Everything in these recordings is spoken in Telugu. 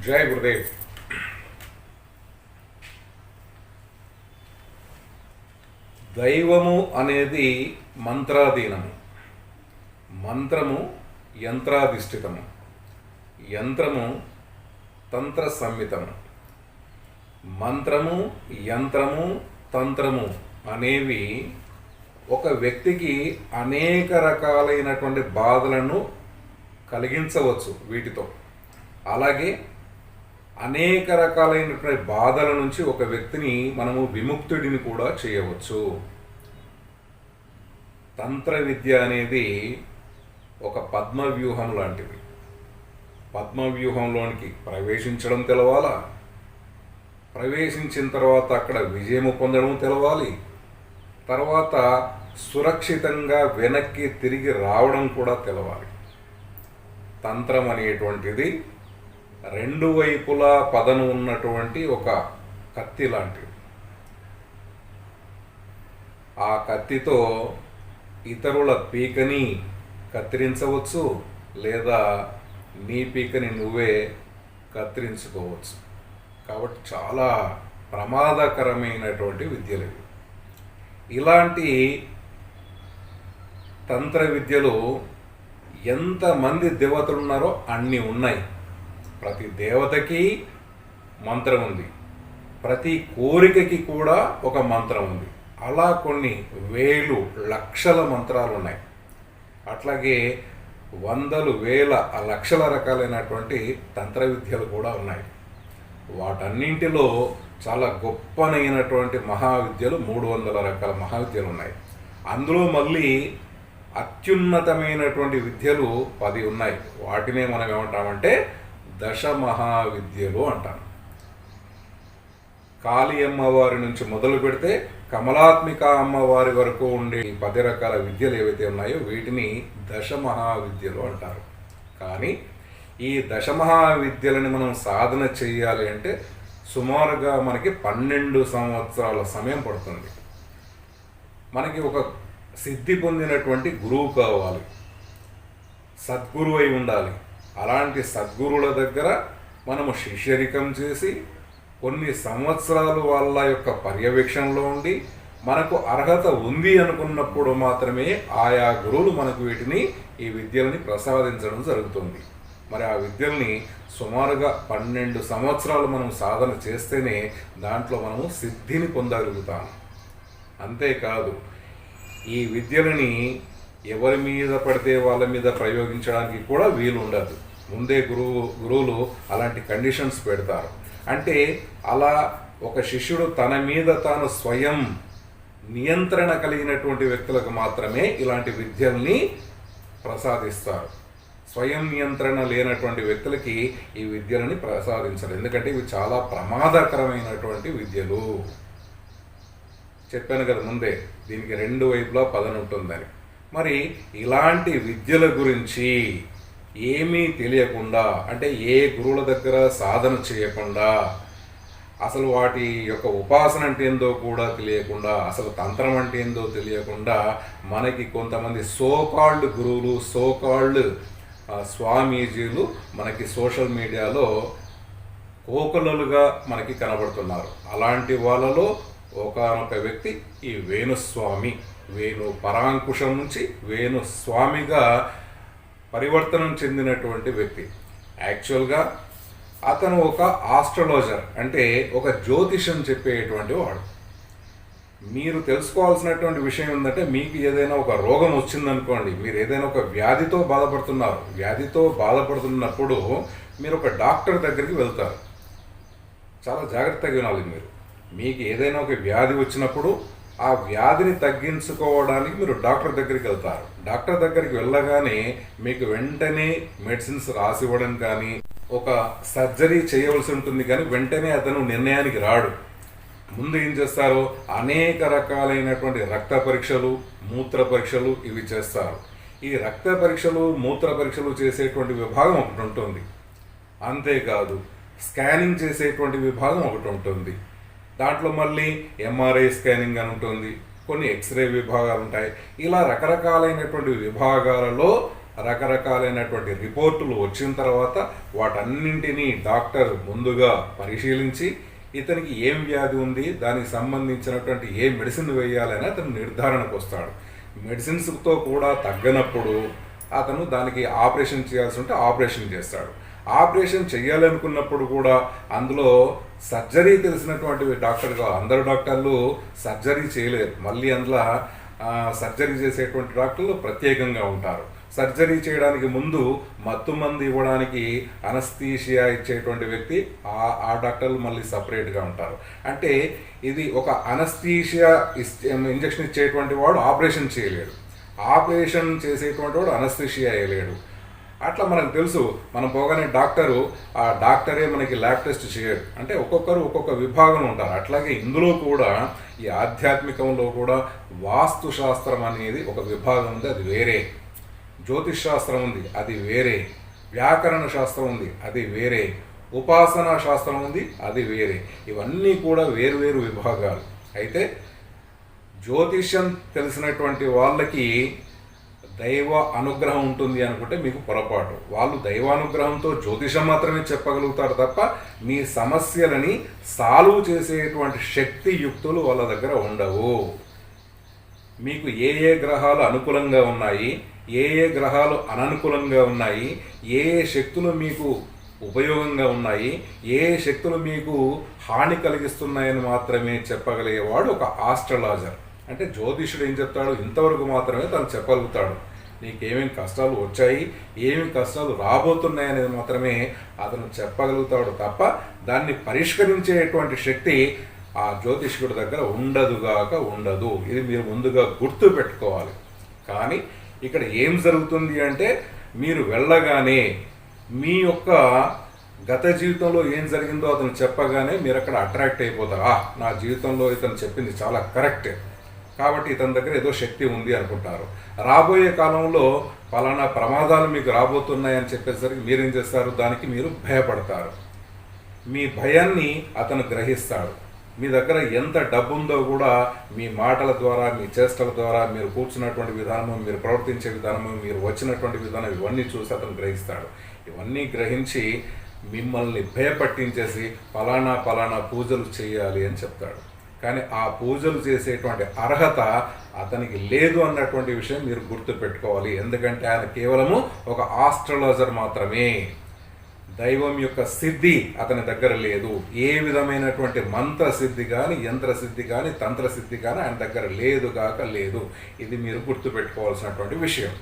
జయ గురుదేవ్. దైవము అనేది మంత్రాధీనము. మంత్రము యంత్రాధిష్ఠితము. యంత్రము తంత్ర సంహితము మంత్రము యంత్రము తంత్రము అనేవి ఒక వ్యక్తికి అనేక రకాలైనటువంటి బాధలను కలిగించవచ్చు వీటితో. అలాగే అనేక రకాలైనటువంటి బాధల నుంచి ఒక వ్యక్తిని మనము విముక్తుడిని కూడా చేయవచ్చు. తంత్ర విద్య అనేది ఒక పద్మ వ్యూహం లాంటిది. పద్మ వ్యూహంలోనికి ప్రవేశించడం తెలవాలా? ప్రవేశించిన తర్వాత అక్కడ విజయము పొందడం తెలవాలి. తర్వాత సురక్షితంగా వెనక్కి తిరిగి రావడం కూడా తెలవాలి. తంత్రం అనేటువంటిది రెండు వైపులా పదను ఉన్నటువంటి ఒక కత్తి లాంటిది. ఆ కత్తితో ఇతరుల పీకని కత్తిరించవచ్చు లేదా నీ పీకని నువ్వే కత్తిరించుకోవచ్చు. కాబట్టి చాలా ప్రమాదకరమైనటువంటి విద్యలు ఇవి. ఇలాంటి తంత్ర విద్యలు ఎంతమంది దేవతలు ఉన్నారో అన్నీ ఉన్నాయి. ప్రతి దేవతకి మంత్రం ఉంది. ప్రతి కోరికకి కూడా ఒక మంత్రం ఉంది. అలా కొన్ని వేలు లక్షల మంత్రాలు ఉన్నాయి. అట్లాగే వందలు వేల లక్షల రకాలైనటువంటి తంత్ర విద్యలు కూడా ఉన్నాయి. వాటన్నింటిలో చాలా గొప్పనైనటువంటి మహావిద్యలు మూడు వందల రకాల మహావిద్యలు ఉన్నాయి. అందులో మళ్ళీ అత్యున్నతమైనటువంటి విద్యలు పది ఉన్నాయి. వాటినే మనం ఏమంటామంటే దశ మహావిద్యలు అంటారు. కాళీ అమ్మవారి నుంచి మొదలు పెడితే కమలాత్మిక అమ్మవారి వరకు ఉండే పది రకాల విద్యలు ఏవైతే ఉన్నాయో వీటిని దశ మహావిద్యలు అంటారు. కానీ ఈ దశ మహావిద్యలని మనం సాధన చేయాలి అంటే సుమారుగా మనకి పన్నెండు సంవత్సరాల సమయం పడుతుంది. మనకి ఒక సిద్ధి పొందినటువంటి గురువు కావాలి. సద్గురువు అయి ఉండాలి. అలాంటి సద్గురుల దగ్గర మనము శిష్యరికం చేసి కొన్ని సంవత్సరాలు వాళ్ళ యొక్క పర్యవేక్షణలో ఉండి మనకు అర్హత ఉంది అనుకున్నప్పుడు మాత్రమే ఆయా గురువులు మనకు వీటిని ఈ విద్యలని ప్రసాదించడం జరుగుతుంది. మరి ఆ విద్యల్ని సుమారుగా పన్నెండు సంవత్సరాలు మనం సాధన చేస్తేనే దాంట్లో మనము సిద్ధిని పొందగలుగుతాం. అంతేకాదు ఈ విద్యలని ఎవరి మీద పడితే వాళ్ళ మీద ప్రయోగించడానికి కూడా వీలు ఉండదు ముందే గురువు గురువులు అలాంటి కండిషన్స్ పెడతారు. అంటే అలా ఒక శిష్యుడు తన మీద తాను స్వయం నియంత్రణ కలిగినటువంటి వ్యక్తులకు మాత్రమే ఇలాంటి విద్యల్ని ప్రసాదిస్తారు. స్వయం నియంత్రణ లేనటువంటి వ్యక్తులకి ఈ విద్యలని ప్రసాదించరు. ఎందుకంటే ఇవి చాలా ప్రమాదకరమైనటువంటి విద్యలు. చెప్పాను కదా ముందే దీనికి రెండు వైపులా పదనుంటుందని. మరి ఇలాంటి విద్యల గురించి ఏమీ తెలియకుండా అంటే ఏ గురువుల దగ్గర సాధన చేయకుండా అసలు వాటి యొక్క ఉపాసన అంటే ఏందో కూడా తెలియకుండా అసలు తంత్రం అంటే ఏందో తెలియకుండా మనకి కొంతమంది సోకాల్డ్ గురువులు సోకాల్డ్ స్వామీజీలు మనకి సోషల్ మీడియాలో కోకలలుగా మనకి కనబడుతున్నారు. అలాంటి వాళ్ళలో ఒకనొక వ్యక్తి ఈ వేణుస్వామి. వేణు పరాంకుశం నుంచి వేణుస్వామిగా పరివర్తనం చెందినటువంటి వ్యక్తి. యాక్చువల్గా అతను ఒక ఆస్ట్రాలజర్ అంటే ఒక జ్యోతిషం చెప్పేటువంటి వాడు. మీరు తెలుసుకోవాల్సినటువంటి విషయం ఏంటంటే మీకు ఏదైనా ఒక రోగం వచ్చిందనుకోండి మీరు ఏదైనా ఒక వ్యాధితో బాధపడుతున్నారు. వ్యాధితో బాధపడుతున్నప్పుడు మీరు ఒక డాక్టర్ దగ్గరికి వెళ్తారు. చాలా జాగ్రత్తగా వినాలి మీరు. మీకు ఏదైనా ఒక వ్యాధి వచ్చినప్పుడు ఆ వ్యాధిని తగ్గించుకోవడానికి మీరు డాక్టర్ దగ్గరికి వెళ్తారు. డాక్టర్ దగ్గరికి వెళ్ళగానే మీకు వెంటనే మెడిసిన్స్ రాసి ఇవ్వడం కానీ ఒక సర్జరీ చేయవలసి ఉంటుంది కానీ వెంటనే అతను నిర్ణయానికి రాడు. ముందు ఏం చేస్తారు అనేక రకాలైనటువంటి రక్త పరీక్షలు మూత్ర పరీక్షలు ఇవి చేస్తారు. ఈ రక్త పరీక్షలు మూత్ర పరీక్షలు చేసేటువంటి విభాగం ఒకటి ఉంటుంది. అంతేకాదు స్కానింగ్ చేసేటువంటి విభాగం ఒకటి ఉంటుంది. దాంట్లో మళ్ళీ ఎంఆర్ఐ స్కానింగ్ అని ఉంటుంది కొన్ని ఎక్స్రే విభాగాలు ఉంటాయి. ఇలా రకరకాలైనటువంటి విభాగాలలో రకరకాలైనటువంటి రిపోర్టులు వచ్చిన తర్వాత వాటన్నింటినీ డాక్టర్ ముందుగా పరిశీలించి ఇతనికి ఏం వ్యాధి ఉంది దానికి సంబంధించినటువంటి ఏ మెడిసిన్ వేయాలని అతను నిర్ధారణకు వస్తాడు. మెడిసిన్స్తో కూడా తగ్గనప్పుడు అతను దానికి ఆపరేషన్ చేయాల్సి ఉంటే ఆపరేషన్ చేస్తాడు. ఆపరేషన్ చేయాలనుకున్నప్పుడు కూడా అందులో సర్జరీ తెలిసినటువంటి డాక్టర్గా అందరు డాక్టర్లు సర్జరీ చేయలేరు. మళ్ళీ అందులో సర్జరీ చేసేటువంటి డాక్టర్లు ప్రత్యేకంగా ఉంటారు. సర్జరీ చేయడానికి ముందు మత్తు మందు ఇవ్వడానికి అనస్థీషియా ఇచ్చేటువంటి వ్యక్తి ఆ ఆ డాక్టర్లు మళ్ళీ సపరేట్గా ఉంటారు. అంటే ఇది ఒక అనస్థీషియా ఇంజక్షన్ ఇచ్చేటువంటి వాడు ఆపరేషన్ చేయలేడు. ఆపరేషన్ చేసేటువంటి వాడు అనస్థీషియా వేయలేడు. అట్లా మనకు తెలుసు మనం పోగానే డాక్టరు ఆ డాక్టరే మనకి ల్యాబ్ టెస్ట్ చేయడు అంటే ఒక్కొక్కరు ఒక్కొక్క విభాగం ఉంటారు. అట్లాగే ఇందులో కూడా ఈ ఆధ్యాత్మికంలో కూడా వాస్తు శాస్త్రం అనేది ఒక విభాగం ఉంది అది వేరే. జ్యోతిష్ శాస్త్రం ఉంది అది వేరే. వ్యాకరణ శాస్త్రం ఉంది అది వేరే. ఉపాసనా శాస్త్రం ఉంది అది వేరే. ఇవన్నీ కూడా వేరువేరు విభాగాలు. అయితే జ్యోతిష్యం తెలిసినటువంటి వాళ్ళకి దైవ అనుగ్రహం ఉంటుంది అనుకుంటే మీకు పొరపాటు. వాళ్ళు దైవానుగ్రహంతో జ్యోతిషం మాత్రమే చెప్పగలుగుతారు తప్ప మీ సమస్యలని సాల్వ్ చేసేటువంటి శక్తి యుక్తులు వాళ్ళ దగ్గర ఉండవు. మీకు ఏ ఏ గ్రహాలు అనుకూలంగా ఉన్నాయి ఏ ఏ గ్రహాలు అననుకూలంగా ఉన్నాయి ఏ ఏ శక్తులు మీకు ఉపయోగంగా ఉన్నాయి ఏ ఏ శక్తులు మీకు హాని కలిగిస్తున్నాయని మాత్రమే చెప్పగలిగేవాడు ఒక ఆస్ట్రలాజర్. అంటే జ్యోతిషుడు ఏం చెప్తాడు ఇంతవరకు మాత్రమే తను చెప్పగలుగుతాడు. నీకేమేం కష్టాలు వచ్చాయి ఏమి కష్టాలు రాబోతున్నాయి అనేది మాత్రమే అతను చెప్పగలుగుతాడు తప్ప దాన్ని పరిష్కరించేటువంటి శక్తి ఆ జ్యోతిష్కుడి దగ్గర ఉండదుగాక ఉండదు. ఇది మీరు ముందుగా గుర్తు పెట్టుకోవాలి. కానీ ఇక్కడ ఏం జరుగుతుంది అంటే మీరు వెళ్ళగానే మీ యొక్క గత జీవితంలో ఏం జరిగిందో అతను చెప్పగానే మీరు అక్కడ అట్రాక్ట్ అయిపోతారు. ఆ నా జీవితంలో ఇతను చెప్పింది చాలా కరెక్ట్. కాబట్టి ఇతని దగ్గర ఏదో శక్తి ఉంది అనుకుంటారు. రాబోయే కాలంలో పలానా ప్రమాదాలు మీకు రాబోతున్నాయని చెప్పేసరికి మీరేం చేస్తారు? దానికి మీరు భయపడతారు. మీ భయాన్ని అతను గ్రహిస్తాడు. మీ దగ్గర ఎంత డబ్బు ఉందో కూడా మీ మాటల ద్వారా మీ చేష్టల ద్వారా మీరు కూర్చున్నటువంటి విధానము మీరు ప్రవర్తించే విధానము మీరు వచ్చినటువంటి విధానం ఇవన్నీ చూసి అతను గ్రహిస్తాడు. ఇవన్నీ గ్రహించి మిమ్మల్ని భయపట్టించేసి పలానా పలానా పూజలు చేయాలి అని చెప్తాడు. కానీ ఆ పూజలు చేసేటువంటి అర్హత అతనికి లేదు అన్నటువంటి విషయం మీరు గుర్తుపెట్టుకోవాలి ఎందుకంటే ఆయన కేవలము ఒక ఆస్ట్రాలజర్ మాత్రమే. దైవం యొక్క సిద్ధి అతని దగ్గర లేదు. ఏ విధమైనటువంటి మంత్ర సిద్ధి కానీ యంత్ర సిద్ధి కానీ తంత్ర సిద్ధి కానీ ఆయన దగ్గర లేదు కాక లేదు. ఇది మీరు గుర్తుపెట్టుకోవాల్సినటువంటి విషయం.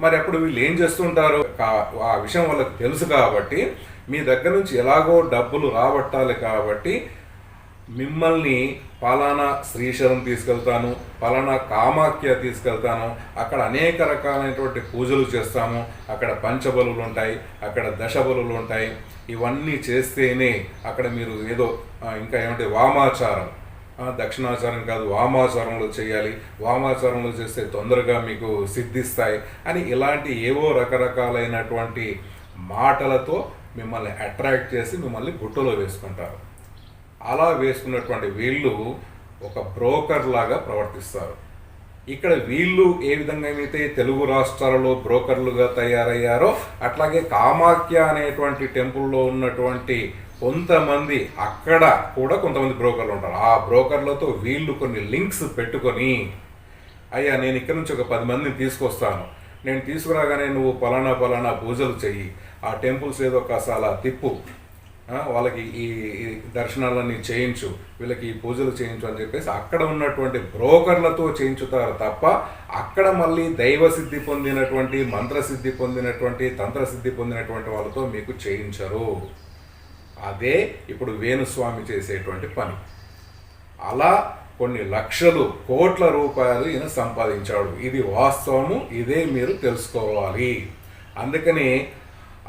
మరి అప్పుడు వీళ్ళు ఏం చేస్తుంటారు? ఆ విషయం వాళ్ళకి తెలుసు కాబట్టి మీ దగ్గర నుంచి ఎలాగో డబ్బులు రాబట్టాలి కాబట్టి మిమ్మల్ని పలానా శ్రీశైలం తీసుకెళ్తాను పలానా కామాఖ్య తీసుకెళ్తాను అక్కడ అనేక రకాలైనటువంటి పూజలు చేస్తాము. అక్కడ పంచబలులు ఉంటాయి అక్కడ దశబలులు ఉంటాయి. ఇవన్నీ చేస్తేనే అక్కడ మీరు ఏదో ఇంకా ఏమంటే వామాచారం. దక్షిణాచారం కాదు వామాచారంలో చేయాలి. వామాచారంలో చేస్తే తొందరగా మీకు సిద్ధిస్తాయి అని ఇలాంటి ఏవో రకరకాలైనటువంటి మాటలతో మిమ్మల్ని అట్రాక్ట్ చేసి మిమ్మల్ని గుట్టలో వేసుకుంటారు. అలా వేసుకున్నటువంటి వీళ్ళు ఒక బ్రోకర్ లాగా ప్రవర్తిస్తారు. ఇక్కడ వీళ్ళు ఏ విధంగా అయితే తెలుగు రాష్ట్రాలలో బ్రోకర్లుగా తయారయ్యారో అట్లాగే కామాఖ్య అనేటువంటి టెంపుల్లో ఉన్నటువంటి కొంతమంది అక్కడ కూడా కొంతమంది బ్రోకర్లు ఉంటారు. ఆ బ్రోకర్లతో వీళ్ళు కొన్ని లింక్స్ పెట్టుకొని అయ్యా నేను ఇక్కడ నుంచి ఒక పది మందిని తీసుకొస్తాను. నేను తీసుకురాగానే నువ్వు పలానా పలానా పూజలు చెయ్యి. ఆ టెంపుల్స్ ఏదో కాస్త అలా తిప్పు. వాళ్ళకి ఈ దర్శనాలన్నీ చేయించు వీళ్ళకి ఈ పూజలు చేయించు అని చెప్పేసి అక్కడ ఉన్నటువంటి బ్రోకర్లతో చేయించుతారు తప్ప అక్కడ మళ్ళీ దైవ సిద్ధి పొందినటువంటి మంత్రసిద్ధి పొందినటువంటి తంత్రసిద్ధి పొందినటువంటి వాళ్ళతో మీకు చేయించరు. అదే ఇప్పుడు వేణుస్వామి చేసేటువంటి పని. అలా కొన్ని లక్షలు కోట్ల రూపాయలు ఈయన సంపాదించాడు. ఇది వాస్తవము ఇదే మీరు తెలుసుకోవాలి. అందుకని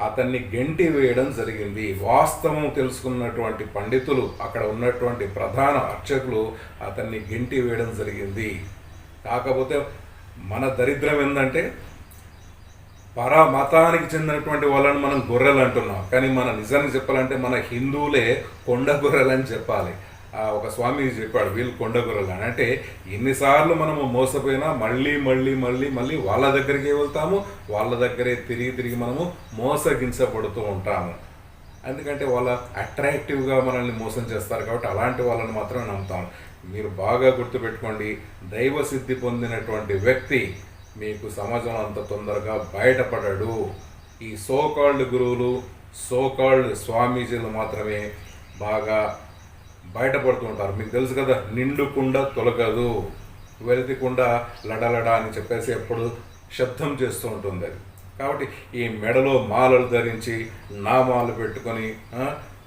అతన్ని గెంటి వేయడం జరిగింది. వాస్తవం తెలుసుకున్నటువంటి పండితులు అక్కడ ఉన్నటువంటి ప్రధాన అర్చకులు అతన్ని గెంటి వేయడం జరిగింది. కాకపోతే మన దరిద్రం ఏంటంటే పర మతానికి చెందినటువంటి వాళ్ళని మనం గొర్రెలు అంటున్నాం. కానీ మన నిజానికి చెప్పాలంటే మన హిందువులే కొండ గొర్రెలు అని చెప్పాలి. ఒక స్వామీజీ చెప్పాడు వీళ్ళు కొండగురలు అని. అంటే ఎన్నిసార్లు మనము మోసపోయినా మళ్ళీ మళ్ళీ మళ్ళీ మళ్ళీ వాళ్ళ దగ్గరికే వెళ్తాము వాళ్ళ దగ్గరే తిరిగి తిరిగి మనము మోసగించబడుతూ ఉంటాము. ఎందుకంటే వాళ్ళ అట్రాక్టివ్గా మనల్ని మోసం చేస్తారు కాబట్టి అలాంటి వాళ్ళని మాత్రమే నమ్ముతాం. మీరు బాగా గుర్తుపెట్టుకోండి దైవ సిద్ధి పొందినటువంటి వ్యక్తి మీకు సమాజంలో అంత తొందరగా బయటపడడు. ఈ సోకాల్డ్ గురువులు సోకాల్డ్ స్వామీజీలు మాత్రమే బాగా బయటపడుతూ ఉంటారు మీకు తెలుసు కదా నిండుకుండా తొలగదు. వెలితికుండా లడలడ అని చెప్పేసి ఎప్పుడు శబ్దం చేస్తూ ఉంటుంది అది. కాబట్టి ఈ మెడలో మాలలు ధరించి నామాలు పెట్టుకొని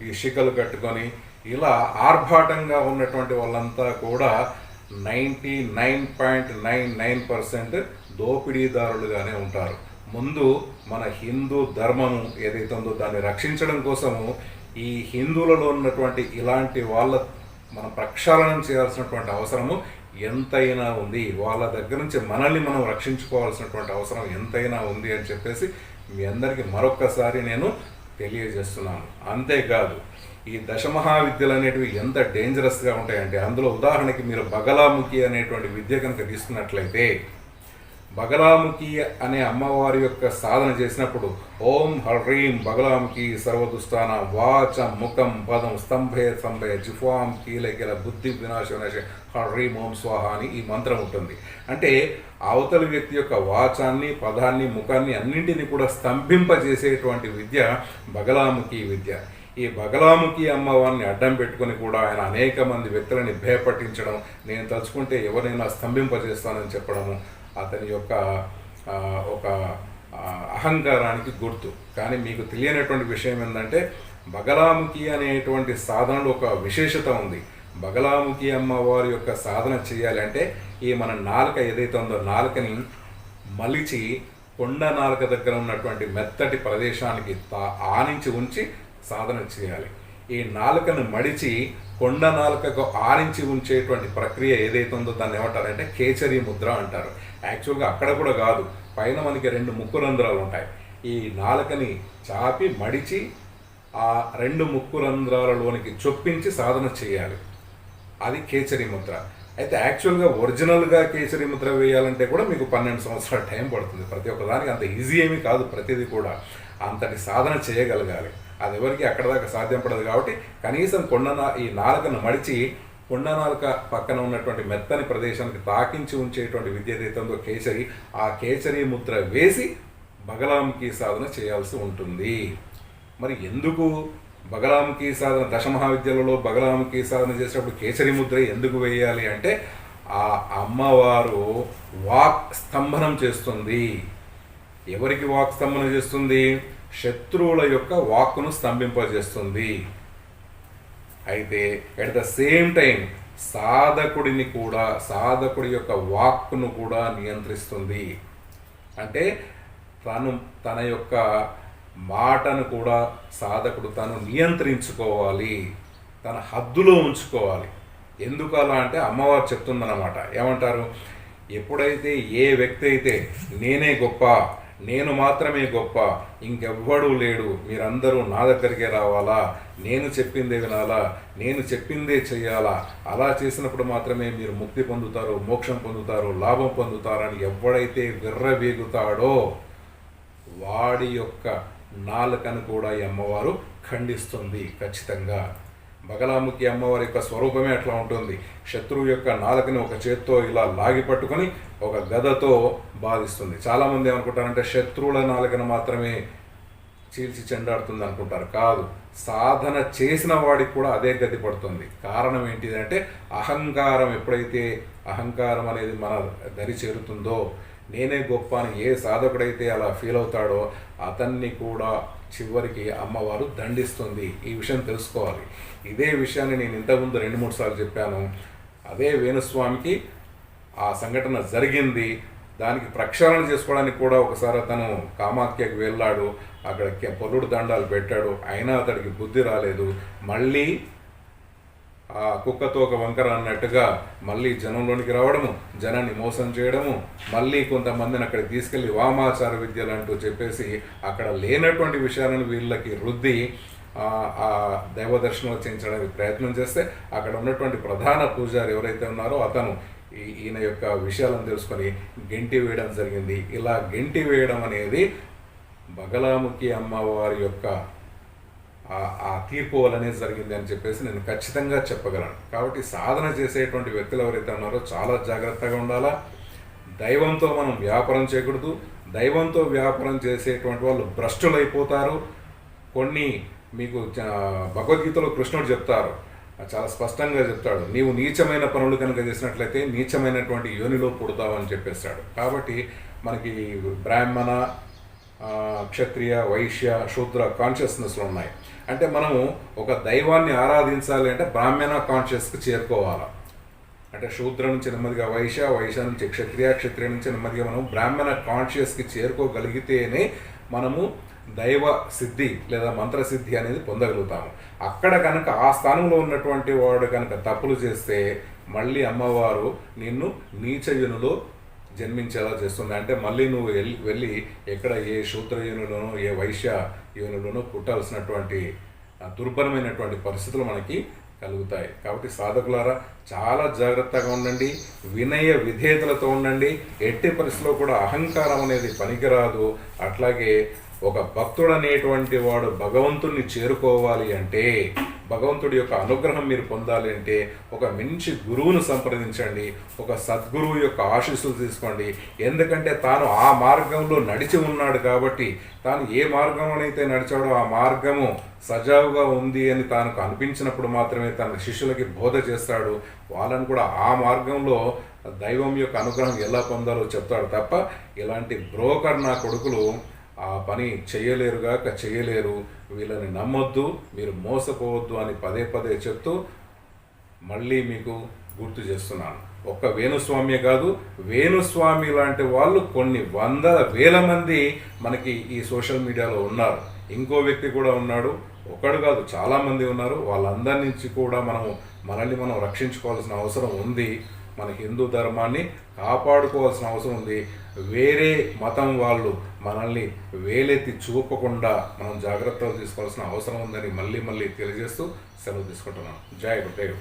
ఈ శిఖలు కట్టుకొని ఇలా ఆర్భాటంగా ఉన్నటువంటి వాళ్ళంతా కూడా ninety nine point nine nine percent దోపిడీదారులుగానే ఉంటారు. ముందు మన హిందూ ధర్మము ఏదైతే ఉందో దాన్ని రక్షించడం కోసము ఈ హిందువులలో ఉన్నటువంటి ఇలాంటి వాళ్ళ మనం ప్రక్షాళనం చేయాల్సినటువంటి అవసరము ఎంతైనా ఉంది. వాళ్ళ దగ్గర నుంచి మనల్ని మనం రక్షించుకోవాల్సినటువంటి అవసరం ఎంతైనా ఉంది అని చెప్పేసి మీ అందరికీ మరొక్కసారి నేను తెలియజేస్తున్నాను. అంతేకాదు ఈ దశమహావిద్యలు అనేటివి ఎంత డేంజరస్గా ఉంటాయంటే అందులో ఉదాహరణకి మీరు బగలాముఖి అనేటువంటి విద్య కనుక తీసుకున్నట్లయితే బగలాముఖి అనే అమ్మవారి యొక్క సాధన చేసినప్పుడు ఓం హ్రీం బగలాముఖి సర్వదుస్థాన వాచ ముఖం పదం స్తంభే స్తంభయ జుఫాం కీలకిల బుద్ధి వినాశ వినాశ హ్రీం ఓం స్వాహ అని ఈ మంత్రం ఉంటుంది. అంటే అవతలి వ్యక్తి యొక్క వాచాన్ని పదాన్ని ముఖాన్ని అన్నింటినీ కూడా స్తంభింపజేసేటువంటి విద్య బగలాముఖి విద్య. ఈ బగలాముఖి అమ్మవారిని అడ్డం పెట్టుకొని కూడా ఆయన అనేక మంది వ్యక్తులని భయపట్టించడం నేను తలుచుకుంటే ఎవరైనా స్తంభింపజేస్తానని చెప్పడము అతని యొక్క ఒక అహంకారానికి గుర్తు. కానీ మీకు తెలియనటువంటి విషయం ఏంటంటే బగలాముఖి అనేటువంటి సాధనలో ఒక విశేషత ఉంది. బగలాముఖి అమ్మవారి యొక్క సాధన చేయాలంటే ఈ మన నాలుక ఏదైతే ఉందో నాలుకని మలిచి కొండ నాలుక దగ్గర ఉన్నటువంటి మెత్తటి ప్రదేశానికి తా- ఆనించి ఉంచి సాధన చేయాలి. ఈ నాలుకను మడిచి కొండ నాలుకకు ఆరించి ఉంచేటువంటి ప్రక్రియ ఏదైతే ఉందో దాన్ని ఏమంటారంటే కేచరి ముద్ర అంటారు. యాక్చువల్గా అక్కడ కూడా కాదు. పైన మనకి రెండు ముక్కు రంధ్రాలు ఉంటాయి ఈ నాలుకని చాపి మడిచి ఆ రెండు ముక్కు రంధ్రాలలోనికి చొప్పించి సాధన చేయాలి. అది కేచరి ముద్ర. అయితే యాక్చువల్గా ఒరిజినల్గా కేసరి ముద్ర వేయాలంటే కూడా మీకు పన్నెండు సంవత్సరాల టైం పడుతుంది. ప్రతి ఒక్కదానికి అంత ఈజీ ఏమీ కాదు. ప్రతిదీ కూడా అంతటి సాధన చేయగలగాలి. అది ఎవరికి అక్కడ దాకా సాధ్యం పడదు కాబట్టి కనీసం కొండ ఈ నాలుకను మడిచి కొండనాలుక పక్కన ఉన్నటువంటి మెత్తని ప్రదేశానికి తాకించి ఉంచేటువంటి విద్య ఏదైతే కేసరి ఆ కేసరి ముద్ర వేసి బగలాంకి సాధన చేయాల్సి ఉంటుంది. మరి ఎందుకు బగలాముఖి సాధన దశమహావిద్యలలో బగలాముఖి సాధన చేసేటప్పుడు కేసరి ముద్ర ఎందుకు వేయాలి అంటే ఆ అమ్మవారు వాక్ స్తంభనం చేస్తుంది. ఎవరికి వాక్ స్తంభనం చేస్తుంది? శత్రువుల యొక్క వాక్కును స్తంభింపజేస్తుంది. అయితే అట్ ద సేమ్ టైం సాధకుడిని కూడా సాధకుడి యొక్క వాక్ను కూడా నియంత్రిస్తుంది. అంటే తను తన యొక్క మాటను కూడా సాధకుడు తను నియంత్రించుకోవాలి. తన హద్దులో ఉంచుకోవాలి. ఎందుకు అలా అంటే అమ్మవారు చెప్తుందన్నమాట. ఏమంటారు? ఎప్పుడైతే ఏ వ్యక్తి అయితే నేనే గొప్ప నేను మాత్రమే గొప్ప ఇంకెవ్వడూ లేడు. మీరందరూ నా దగ్గరికే రావాలా? నేను చెప్పిందే వినాలా? నేను చెప్పిందే చేయాలా అలా చేసినప్పుడు మాత్రమే మీరు ముక్తి పొందుతారు మోక్షం పొందుతారు లాభం పొందుతారని ఎవడైతే విర్రవేగుతాడో వాడి యొక్క నాలుకను కూడా ఈ అమ్మవారు ఖండిస్తుంది ఖచ్చితంగా. బగలాముఖి అమ్మవారి యొక్క స్వరూపమే అట్లా ఉంటుంది. శత్రువు యొక్క నాలుకని ఒక చేత్తో ఇలా లాగి పట్టుకొని ఒక గదతో బాధిస్తుంది. చాలామంది ఏమనుకుంటారంటే శత్రువుల నాలుకను మాత్రమే చీల్చి చెండాడుతుంది అనుకుంటారు. కాదు సాధన చేసిన వాడికి కూడా అదే గతి పడుతుంది. కారణం ఏంటిదంటే అహంకారం ఎప్పుడైతే అహంకారం అనేది మన దరి చేరుతుందో నేనే గొప్ప అని ఏ సాధకుడైతే అలా ఫీల్ అవుతాడో అతన్ని కూడా చివరికి అమ్మవారు దండిస్తుంది. ఈ విషయం తెలుసుకోవాలి. ఇదే విషయాన్ని నేను ఇంతకుముందు రెండు మూడు సార్లు చెప్పాను. అదే వేణుస్వామికి ఆ సంఘటన జరిగింది. దానికి ప్రక్షాళన చేసుకోవడానికి కూడా ఒకసారి అతను కామాఖ్యకి వెళ్ళాడు. అక్కడ పొల్లుడు దండాలు పెట్టాడు. అయినా అతడికి బుద్ధి రాలేదు. మళ్ళీ ఆ కుక్కతో ఒక వంకర అన్నట్టుగా మళ్ళీ జనంలోనికి రావడము జనాన్ని మోసం చేయడము మళ్ళీ కొంతమందిని అక్కడికి తీసుకెళ్ళి వామాచార విద్యలు అంటూ చెప్పేసి అక్కడ లేనటువంటి విషయాలను వీళ్ళకి రుద్ది ఆ, దైవ దర్శనం చేయించడానికి ప్రయత్నం చేస్తే అక్కడ ఉన్నటువంటి ప్రధాన పూజారి ఎవరైతే ఉన్నారో అతను ఈయన యొక్క విషయాలను తెలుసుకొని గెంటి వేయడం జరిగింది. ఇలా గెంటి వేయడం అనేది బగలాముఖి అమ్మవారి యొక్క ఆ- తీర్పు వల్లనే జరిగింది అని చెప్పేసి నేను ఖచ్చితంగా చెప్పగలను. కాబట్టి సాధన చేసేటువంటి వ్యక్తులు ఎవరైతే ఉన్నారో చాలా జాగ్రత్తగా ఉండాలా. దైవంతో మనం వ్యాపారం చేయకూడదు. దైవంతో వ్యాపారం చేసేటువంటి వాళ్ళు భ్రష్టులైపోతారు. కొన్ని మీకు భగవద్గీతలో కృష్ణుడు చెప్తారు. చాలా స్పష్టంగా చెప్తాడు. నీవు నీచమైన పనులు కనుక చేసినట్లయితే నీచమైనటువంటి యోనిలో పుడతావు అని చెప్పేస్తాడు. కాబట్టి మనకి బ్రాహ్మణ క్షత్రియ వైశ్య శూద్ర కాన్షియస్నెస్లు ఉన్నాయి. అంటే మనము ఒక దైవాన్ని ఆరాధించాలి అంటే బ్రాహ్మణ కాన్షియస్కి చేరుకోవాలి. అంటే శూద్ర నుంచి నెమ్మదిగా వైశ వైశ్య నుంచి క్షత్రియ క్షత్రియ నుంచి నెమ్మదిగా మనం బ్రాహ్మణ కాన్షియస్కి చేరుకోగలిగితేనే మనము దైవ సిద్ధి లేదా మంత్ర సిద్ధి అనేది పొందగలుగుతాము. అక్కడ కనుక ఆ స్థానంలో ఉన్నటువంటి వాడు కనుక తప్పులు చేస్తే మళ్ళీ అమ్మవారు నిన్ను నీచయునులో జన్మించేలా చేస్తుంది అంటే మళ్ళీ నువ్వు వెళ్ళి వెళ్ళి ఎక్కడ ఏ శూద్ర యోనిలోనో ఏ వైశ్య యోనులోనో పుట్టాల్సినటువంటి దుర్భరమైనటువంటి పరిస్థితులు మనకి కలుగుతాయి. కాబట్టి సాధకులారా చాలా జాగ్రత్తగా ఉండండి. వినయ విధేయతలతో ఉండండి. ఎట్టి పరిస్థితిలో కూడా అహంకారం అనేది పనికిరాదు. అట్లాగే ఒక భక్తుడు అనేటువంటి వాడు భగవంతుణ్ణి చేరుకోవాలి అంటే భగవంతుడి యొక్క అనుగ్రహం మీరు పొందాలి అంటే ఒక మంచి గురువును సంప్రదించండి ఒక సద్గురువు యొక్క ఆశీస్సులు తీసుకోండి. ఎందుకంటే తాను ఆ మార్గంలో నడిచి ఉన్నాడు కాబట్టి తాను ఏ మార్గంలోనైతే నడిచాడో ఆ మార్గము సజావుగా ఉంది అని తాను అనిపించినప్పుడు మాత్రమే తన శిష్యులకి బోధ చేస్తాడు. వాళ్ళని కూడా ఆ మార్గంలో దైవం యొక్క అనుగ్రహం ఎలా పొందాలో చెప్తాడు తప్ప ఇలాంటి బ్రోకర్ నా కొడుకులు ఆ పని చేయలేరుగాక చేయలేరు. వీళ్ళని నమ్మొద్దు మీరు మోసపోవద్దు అని పదే పదే చెప్తూ మళ్ళీ మీకు గుర్తు చేస్తున్నాను. ఒక్క వేణుస్వామి కాదు వేణుస్వామి లాంటి వాళ్ళు కొన్ని వందల వేల మంది మనకి ఈ సోషల్ మీడియాలో ఉన్నారు. ఇంకో వ్యక్తి కూడా ఉన్నాడు. ఒకడు కాదు చాలామంది ఉన్నారు. వాళ్ళందరి నుంచి కూడా మనం మనల్ని మనం రక్షించుకోవాల్సిన అవసరం ఉంది. మన హిందూ ధర్మాన్ని కాపాడుకోవాల్సిన అవసరం ఉంది. వేరే మతం వాళ్ళు మనల్ని వేలెత్తి చూపకుండా మనం జాగ్రత్తలు తీసుకోవాల్సిన అవసరం ఉందని మళ్ళీ మళ్ళీ తెలియజేస్తూ సెలవు తీసుకుంటున్నాం జై గురుదేవ్